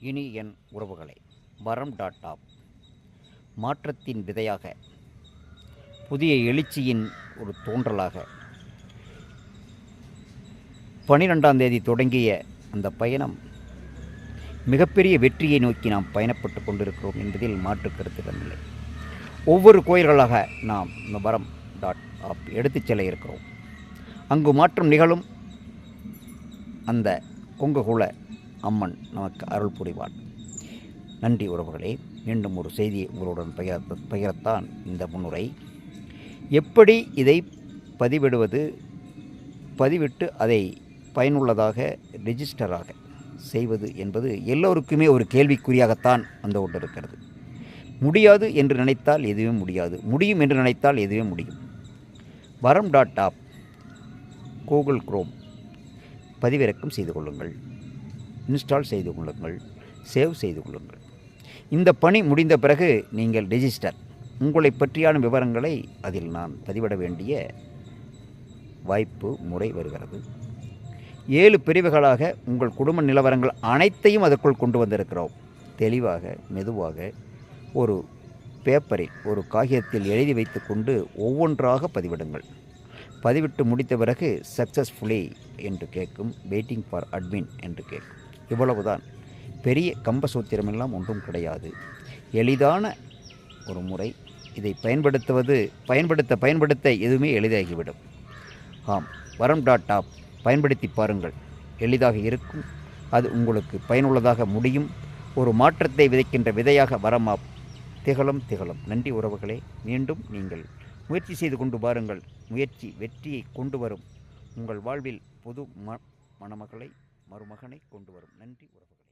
இனி என் உறவுகளை. வரம் டாட் ஆப் மாற்றத்தின் விதையாக. புதிய எழுச்சியின் ஒரு தோன்றலாக. பனிரெண்டாம் தேதி தொடங்கிய அந்த பயணம் மிகப்பெரிய வெற்றியை நோக்கி நாம் பயணப்பட்டு கொண்டிருக்கிறோம் என்பதில் மாற்று கருத்துக்களில்லை ஒவ்வொரு கோயில்களாக நாம் இந்த வரம் டாட் ஆப் எடுத்துச் செல்ல இருக்கிறோம். அங்கு மாற்றம் நிகழும் அந்த கொங்ககுல அம்மன் நமக்கு அருள் புரிவான். நன்றி உறவுகளே மீண்டும் ஒரு செய்தியை உங்களுடன் பகிர பகிரத்தான் இந்த முன்னுரை. எப்படி இதை பதிவிடுவது? பதிவிட்டு அதை பயனுள்ளதாக ரெஜிஸ்டராக செய்வது என்பது எல்லோருக்குமே ஒரு கேள்விக்குறியாகத்தான் வந்து கொண்டிருக்கிறது. முடியாது என்று நினைத்தால் எதுவே முடியாது. முடியும் என்று நினைத்தால் எதுவே முடியும். வரம் டாட் ஆப் கூகுள் குரோம் பதிவிறக்கம் செய்து கொள்ளுங்கள். இன்ஸ்டால் செய்து கொள்ளுங்கள் சேவ் செய்து கொள்ளுங்கள். இந்த பணி முடிந்த பிறகு நீங்கள் ரெஜிஸ்டர் உங்களை பற்றியான விவரங்களை அதில் நான் பதிவிட வேண்டிய வாய்ப்பு முறை வருகிறது. ஏழு பிரிவுகளாக உங்கள் குடும்ப நிலவரங்கள் அனைத்தையும் அதற்குள் கொண்டு வந்திருக்கிறோம். தெளிவாக மெதுவாக ஒரு பேப்பரில் ஒரு காகிதத்தில் எழுதி வைத்துக்கொண்டு ஒவ்வொன்றாக பதிவிடுங்கள். பதிவிட்டு முடித்த பிறகு சக்ஸஸ்ஃபுல்லி என்று கேட்கும் வெயிட்டிங் ஃபார் அட்மின் என்று கேட்கும். இவ்வளவுதான். பெரிய கம்ப சூத்திரமெல்லாம் ஒன்றும் கிடையாது. எளிதான ஒரு முறை இதை பயன்படுத்துவது பயன்படுத்த பயன்படுத்த எதுவுமே எளிதாகிவிடும். ஆம் வரம் டாட் ஆப் பயன்படுத்தி பாருங்கள். எளிதாக இருக்கும். அது உங்களுக்கு பயனுள்ளதாக முடியும். ஒரு மாற்றத்தை விதைக்கின்ற விதையாக வரம் ஆப் திகழும் திகழும். நன்றி உறவுகளே. மீண்டும் நீங்கள் முயற்சி செய்து கொண்டு பாருங்கள். முயற்சி வெற்றியை கொண்டு வரும் உங்கள் வாழ்வில் புது ம மணமகளை மருமகனை கொண்டு வரும் நன்றி உறவுகள்.